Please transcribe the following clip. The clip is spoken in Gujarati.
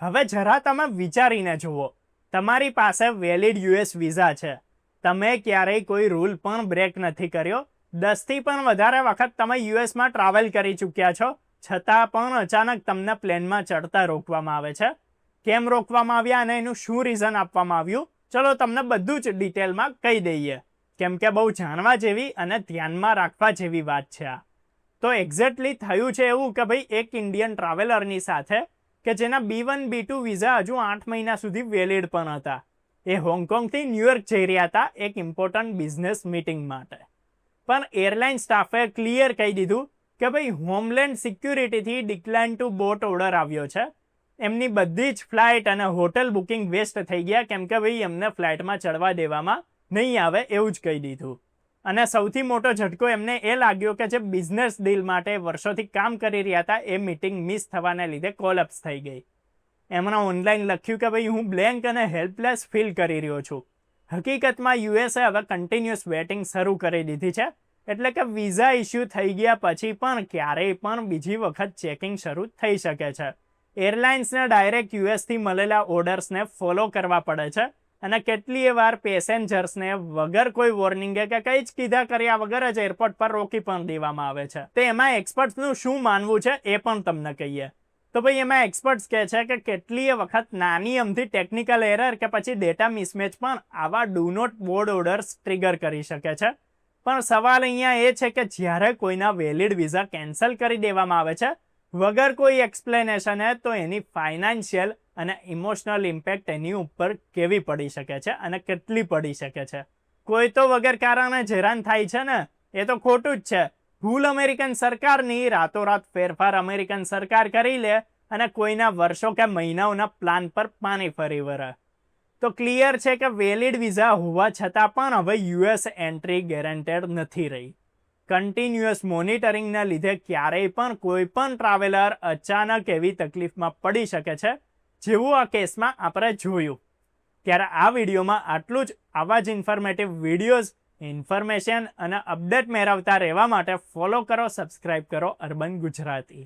હવે જરા તમે વિચારીને જુઓ. તમારી પાસે વેલિડ યુએસ વિઝા છે. તમે ક્યારેય કોઈ રૂલ પણ બ્રેક નથી કર્યો. દસથી પણ વધારે વખત તમે યુએસમાં ટ્રાવેલ કરી ચૂક્યા છો. છતાં પણ અચાનક તમને પ્લેનમાં ચડતા રોકવામાં આવે છે. કેમ રોકવામાં આવ્યા અને એનું શું રીઝન આપવામાં આવ્યું? ચલો તમને બધું જ ડિટેલમાં કહી દઈએ. કેમ કે બહુ જાણવા જેવી અને ધ્યાનમાં રાખવા જેવી વાત છે આ. તો એક્ઝેક્ટલી થયું છે એવું કે ભાઈ એક ઇન્ડિયન ટ્રાવેલરની સાથે કે જેના B one, B two visa હજુ આઠ મહિના સુધી વેલિડ પણ હતા. એ હોંગકોંગથી ન્યુયોર્ક જઈ રહ્યા હતા એક ઇમ્પોર્ટન્ટ બિઝનેસ મીટિંગ માટે. પણ એરલાઇન સ્ટાફે ક્લિયર કહી દીધું કે ભાઈ, હોમલેન્ડ સિક્યુરિટીથી ડિક્લાઇન ટુ બોટ ઓર્ડર આવ્યો છે. એમની બધી જ ફ્લાઇટ અને હોટલ બુકિંગ વેસ્ટ થઈ ગયા, કેમ કે ભાઈ, એમને ફ્લાઇટમાં ચડવા દેવામાં નહીં આવે એવું જ કહી દીધું. અને સૌથી મોટો ઝટકો એમને એ લાગ્યો કે જે બિઝનેસ ડીલ માટે વર્ષોથી કામ કરી રહ્યા હતા, એ મિટિંગ મિસ થવાને લીધે કોલેપ્સ થઈ ગઈ. એમણે ઓનલાઈન લખ્યું કે ભાઈ, હું બ્લેન્ક અને હેલ્પલેસ ફીલ કરી રહ્યો છું. હકીકતમાં યુએસએ હવે કન્ટિન્યુઅસ વેટિંગ શરૂ કરી દીધી છે, એટલે કે વિઝા ઇસ્યુ થઈ ગયા પછી પણ ક્યારેય પણ બીજી વખત ચેકિંગ શરૂ થઈ શકે છે. એરલાઇન્સને ડાયરેક્ટ યુએસથી મળેલા ઓર્ડર્સને ફોલો કરવા પડે છે અને કેટલીય વાર પેસેન્જર્સને વગર કોઈ વોર્નિંગે કે કંઈ જ કીધા કર્યા વગર જ એરપોર્ટ પર રોકી પણ દેવામાં આવે છે. તો એમાં એક્સપર્ટ્સનું શું માનવું છે એ પણ તમને કહીએ. તો ભાઈ એમાં એક્સપર્ટ્સ કહે છે કે કેટલીય વખત નાની અમથી ટેકનિકલ એરર કે પછી ડેટા મિસમેચ પણ આવા do not board orders trigger કરી શકે છે. પણ સવાલ અહીંયા એ છે કે જ્યારે કોઈના વેલિડ વિઝા કેન્સલ કરી દેવામાં આવે છે, વગર કોઈ એક્સપ્લેનેશન તો એની ફાઇનાન્શિયલ અને ઇમોશનલ ઇમ્પેક્ટ એની ઉપર કેવી પડી શકે છે અને કેટલી પડી શકે છે. કોઈ તો વગર કારણે જ હેરાન થાય છે ને, એ તો ખોટું જ છે. ભૂલ અમેરિકન સરકારની, રાતોરાત ફેરફાર અમેરિકન સરકાર કરી લે અને કોઈના વર્ષો કે મહિનાઓના પ્લાન પર પાણી ફરી વળે. તો ક્લિયર છે કે વેલિડ વિઝા હોવા છતાં પણ હવે યુએસ એન્ટ્રી ગેરંટેડ નથી રહી. કન્ટિન્યુઅસ મોનિટરિંગના લીધે ક્યારેય પણ કોઈ પણ ટ્રાવેલર અચાનક એવી તકલીફમાં પડી શકે છે જેવું આ કેસમાં આપણે જોયું. ત્યારે આ વિડીયોમાં આટલું જ આવા જ ઇન્ફોર્મેટિવ વિડીયોઝ ઇન્ફોર્મેશન અને અપડેટ મેળવતા રહેવા માટે ફોલો કરો સબસ્ક્રાઈબ કરો, અર્બન ગુજરાતી.